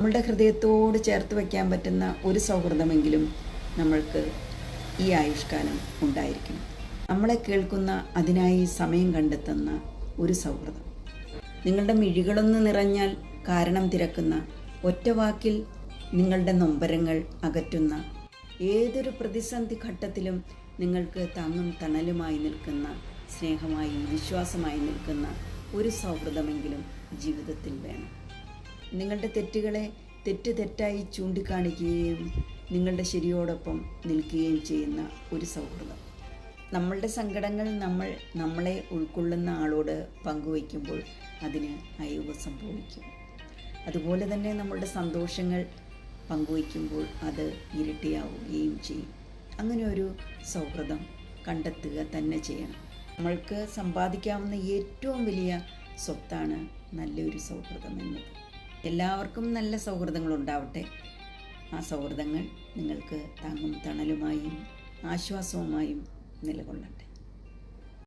നമ്മളുടെ ഹൃദയത്തോട് ചേർത്ത് വയ്ക്കാൻ പറ്റുന്ന ഒരു സൗഹൃദമെങ്കിലും നമ്മൾക്ക് ഈ ആയുഷ്കാലം ഉണ്ടായിരിക്കണം. നമ്മളെ കേൾക്കുന്ന അതിനായി സമയം കണ്ടെത്തുന്ന ഒരു സൗഹൃദം. നിങ്ങളുടെ മിഴികളൊന്ന് നിറഞ്ഞാൽ കാരണം തിരക്കുന്ന ഒറ്റ വാക്കിൽ നിങ്ങളുടെ നൊമ്പരങ്ങൾ അകറ്റുന്ന ഏതൊരു പ്രതിസന്ധി ഘട്ടത്തിലും നിങ്ങൾക്ക് താങ്ങും തണലുമായി നിൽക്കുന്ന സ്നേഹമായി വിശ്വാസമായി നിൽക്കുന്ന ഒരു സൗഹൃദമെങ്കിലും ജീവിതത്തിൽ വേണം. നിങ്ങളുടെ തെറ്റുകളെ തെറ്റ് തെറ്റായി ചൂണ്ടിക്കാണിക്കുകയും നിങ്ങളുടെ ശരിയോടൊപ്പം നിൽക്കുകയും ചെയ്യുന്ന ഒരു സൗഹൃദം. നമ്മളുടെ സങ്കടങ്ങൾ നമ്മൾ നമ്മളെ ഉൾക്കൊള്ളുന്ന ആളോട് പങ്കുവയ്ക്കുമ്പോൾ അതിന് അയവ് സംഭവിക്കും. അതുപോലെ തന്നെ നമ്മളുടെ സന്തോഷങ്ങൾ പങ്കുവയ്ക്കുമ്പോൾ അത് ഇരട്ടിയാവുകയും ചെയ്യും. അങ്ങനെ ഒരു സൗഹൃദം കണ്ടെത്തുക തന്നെ ചെയ്യണം. നമ്മൾക്ക് സമ്പാദിക്കാവുന്ന ഏറ്റവും വലിയ സ്വത്താണ് നല്ലൊരു സൗഹൃദം എന്നത്. എല്ലാവർക്കും നല്ല സൗഹൃദങ്ങൾ ഉണ്ടാവട്ടെ ആ സൗഹൃദങ്ങൾ നിങ്ങൾക്ക് താങ്ങും തണലുമായും ആശ്വാസവുമായും നിലകൊള്ളട്ടെ.